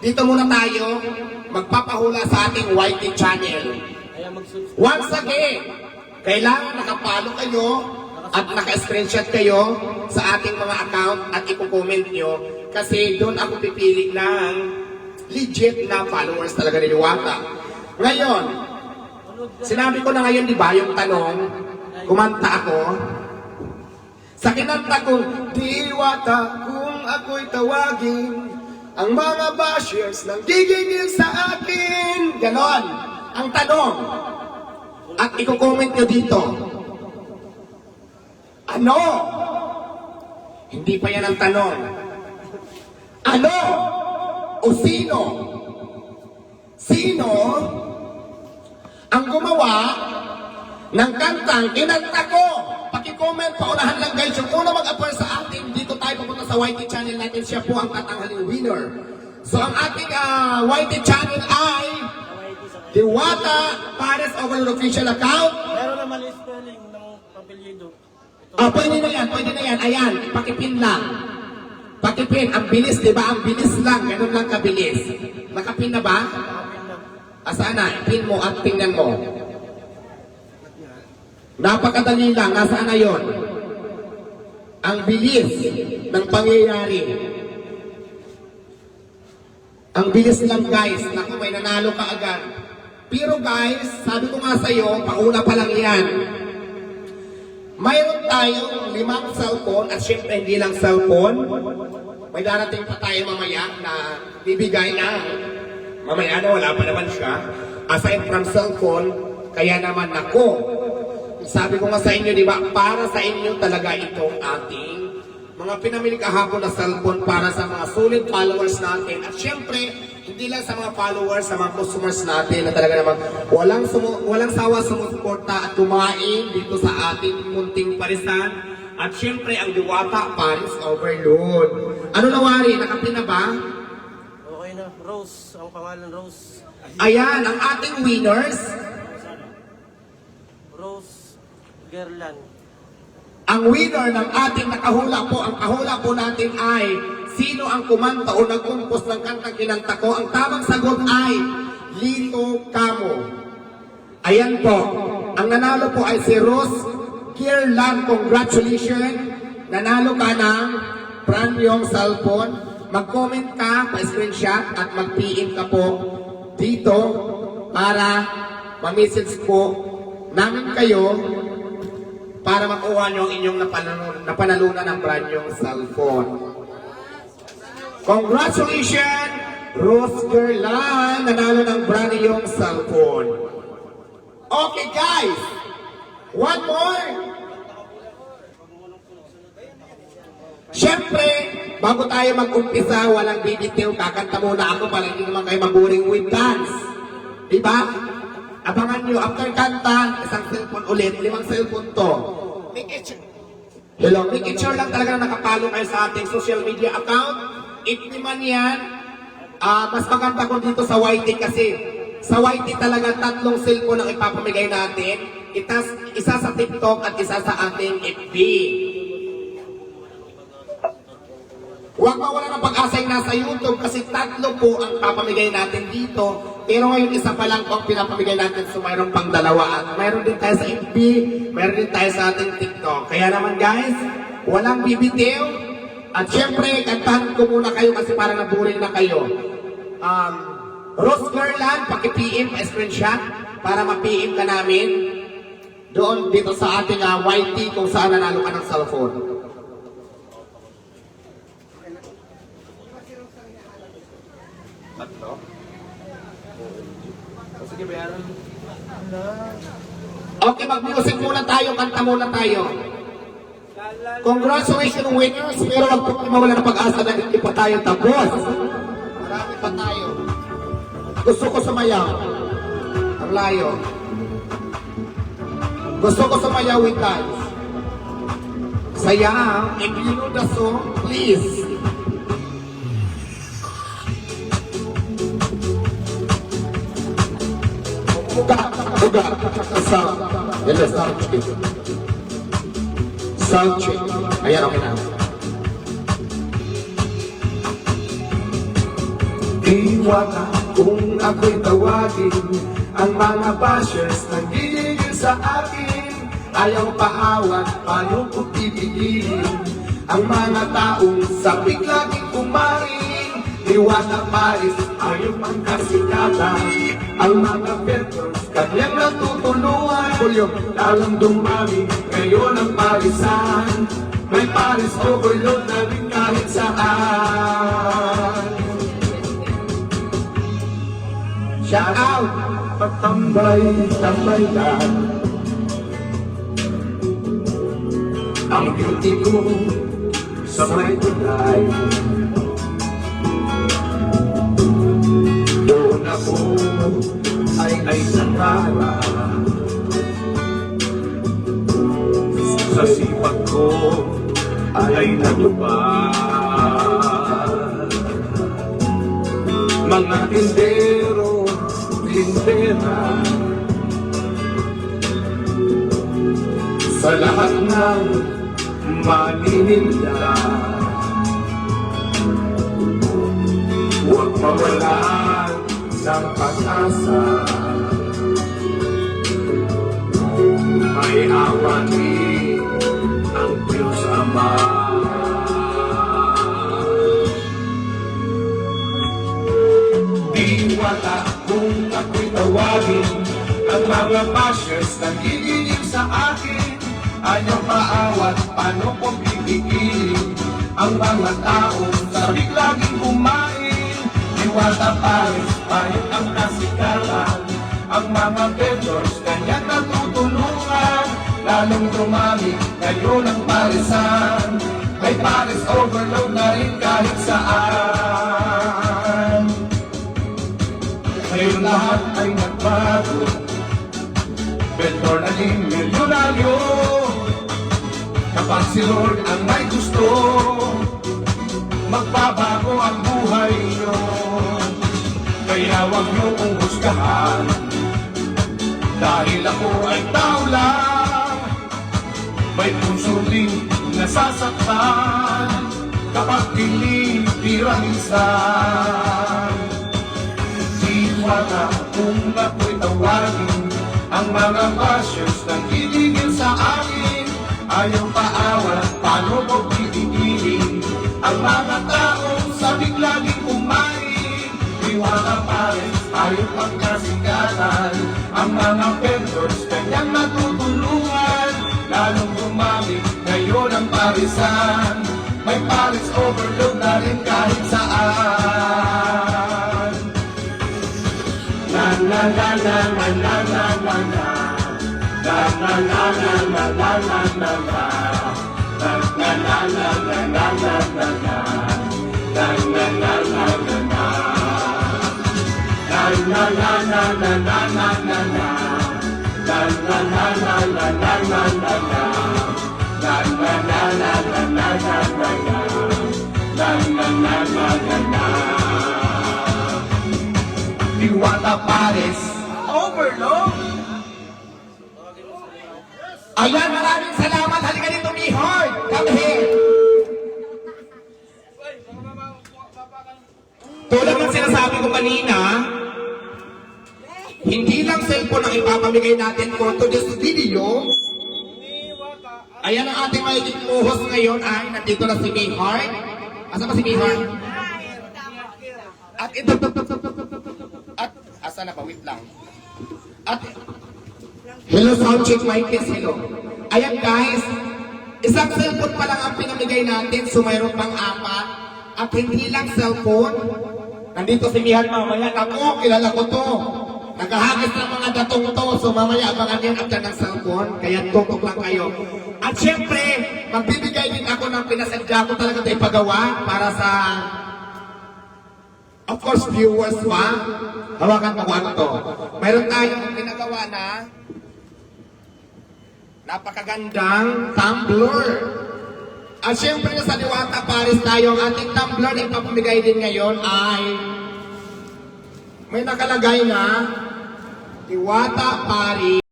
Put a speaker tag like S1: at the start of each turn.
S1: dito muna tayo magpapahula sa ating YT channel. Once again, kailangan nakapalo kayo at naka-screenshot kayo sa ating mga account at ipo-comment nyo kasi doon ako pipili ng legit na followers talaga ni Diwata. Ngayon, sinabi ko na ngayon, di ba, yung tanong, kumanta ako, sa kinanta kong Diwata kung ako'y tawagin Ang mga bashers nang gigigil sa akin Ganon Ang tanong At i-comment nyo dito Ano? Hindi pa yan ang tanong Ano? O sino? Sino ang gumawa ng kantang kinanta ko. Paki-comment, paunahan lang guys. Yung una mag-apply sa YT channel natin. Siya po ang tatanghaling winner. So ang ating ah, YT channel ay Diwata Pares Overload Official Account.
S2: Meron na mali spelling ng apelyido.
S1: Ah, pwede na yan, pwede na yan. Ayan, pakipin lang. Pakipin, ang bilis, di ba? Ang bilis lang, ganun lang kabilis. Nakapin na ba?
S2: Kapin lang.
S1: Asaan na? Pin mo at tingnan mo. Napakadali lang. Nasaan na yon? Ang bilis ng pangyayari. Ang bilis lang guys. Naku, may nanalo ka agad. Pero guys, sabi ko nga sa'yo, pauna pa lang yan. Mayroon tayong limang cellphone at syempre hindi lang cellphone. May darating pa tayo mamaya na bibigay na mamaya na wala pa naman siya. Aside from cellphone, kaya naman ako. Sabi ko nga sa inyo, di ba, para sa inyo talaga itong ating mga pinamili kahapon na cellphone para sa mga solid followers natin. At syempre, hindi lang sa mga followers, sa mga customers natin na talaga naman walang, sumu- walang sawa sumusuporta at kumain dito sa ating munting parisan. At syempre, ang Diwata Paris Overload. Ano nawari? Nakapin na ba?
S2: Okay na. Rose. Ang pangalan Rose.
S1: Ayan, ang ating winners.
S2: Rose Gerlan.
S1: Ang winner ng ating nakahula po, ang kahula po natin ay sino ang kumanta o nagkumpos ng kantang kinanta ko? Ang tamang sagot ay Lito Camo. Ayan po. Ang nanalo po ay si Rose Kierlan. Congratulations. Nanalo ka ng brand yung cellphone. Mag-comment ka, pa-screenshot at mag-PM ka po dito para ma-message po namin kayo para makuha nyo ang inyong napanalunan, ng brand yung cellphone. Congratulations, Rose Gerlan, nanalo ng brand cellphone. Okay guys, one more. Siyempre, bago tayo mag-umpisa, walang bibitiw, kakanta muna ako para hindi naman kayo maburing with dance. Diba? Abangan nyo, after kanta, isang cellphone ulit, limang cellphone to. Make it sure. Hello, make it sure lang talaga na nakapalo kayo sa ating social media account. If naman yan, ah, mas maganda ko dito sa YT kasi sa YT talaga tatlong cellphone ang ipapamigay natin. Itas, isa sa TikTok at isa sa ating FB. Huwag mawala ng pag-asa yung nasa YouTube kasi tatlo po ang papamigay natin dito. Pero ngayon isa pa lang po ang pinapamigay natin so mayroon pang dalawa. At mayroon din tayo sa FB, mayroon din tayo sa ating TikTok. Kaya naman guys, walang bibitiw. At syempre, kantahan ko muna kayo kasi parang naburing na kayo. Um, Rose Garland, paki-PM, screenshot para ma-PM ka namin doon dito sa ating ah, YT kung saan nanalo ka ng cellphone. Tatlo? O sige, bayaran. Okay, mag-music muna tayo, kanta muna tayo. Congratulations winners, pero wag po mawala ng pag-asa na hindi pa tayo tapos. Marami pa tayo. Gusto ko sumayaw. Ang layo. Gusto ko sumayaw with dance. Sayaw, if you know the song, please. Buga, sound. Hello, sound check. Sound check. Ayan, okay na.
S3: Iwata kung ako'y tawagin Ang mga bashers nagigigil sa akin Ayaw paawat, paano ko pipigilin Ang mga taong sabik laging kumain Iwata Paris, ayaw ang kasikatan Ang mga vendors, kanyang natutulungan Kulyo, lalong dumami, ngayon ang parisan. May Paris overload na rin kahit saan. Shout out! Patambay, tambay ka. Ang beauty ko sa may tulay ako ay ay sangara Sa sipag ko ay natupad Mga tindero, tindera Sa lahat ng manininda mawalan ng pag-asa. May awanin ang Diyos Ama. Di wala kung ako'y tawagin Ang mga bashers nagigigil sa akin. Ayaw maawat, paano ko pipigilin Ang mga taong sabik laging kumain Diwata Paris, pahit ang kasikatan Ang mga vendors, kanya natutulungan. Lalong dumami, ngayon ang parisan. May Paris overload na rin kahit saan. Ngayon lahat ay nagbago. Vendor naging milyonaryo. Kapag si Lord ang may gusto Magbabago ang buhay Kaya huwag nyo kong husgahan Dahil ako ay tao lang. May puso rin nasasaktan. Kapag tinitira minsan. Iwata kung ako'y tawagin Ang mga bashers nang gigigil sa akin. Ayaw paawat, paano ko titigilin Ang mga taong pa rin, ayaw pang kasikatan Ang mga vendors, kanyang natutulungan Lalong dumami, ngayon ang parisan May Paris overload na rin kahit saan Na na na na na na na na na Na na na na na na na na na Na na na na na na na na na Na na na na na Diwata Paris Overload
S1: Ayan, maraming salamat. Halika dito, Mihor. Come here. Tulad ng sinasabi ko kanina, ipapamigay natin for today's video. Ayan ang ating magiging host ngayon ay nandito na si Mihor. Asa ba si Mihor? At ito, at asa na ba? Wait lang. At Hello, sound check, mic test, hello. Ayan guys, isang cellphone pa lang ang pinamigay natin, so mayroon pang apat. At hindi lang cellphone, nandito si Mihan mamaya, ako, kilala ko to. Nagahagis ng mga datong to, so mamaya abangan yan after ng cellphone, kaya tutok lang kayo. At syempre, magbibigay din ako ng pinasadya ko talaga ito ipagawa para sa Of course, viewers pa. Hawakan mo ano to. Mayroon tayong ginagawa na napakagandang tumbler. At syempre sa Liwata Paris tayo, ang ating tumbler na ipapamigay din ngayon ay may nakalagay na Iwata Pari.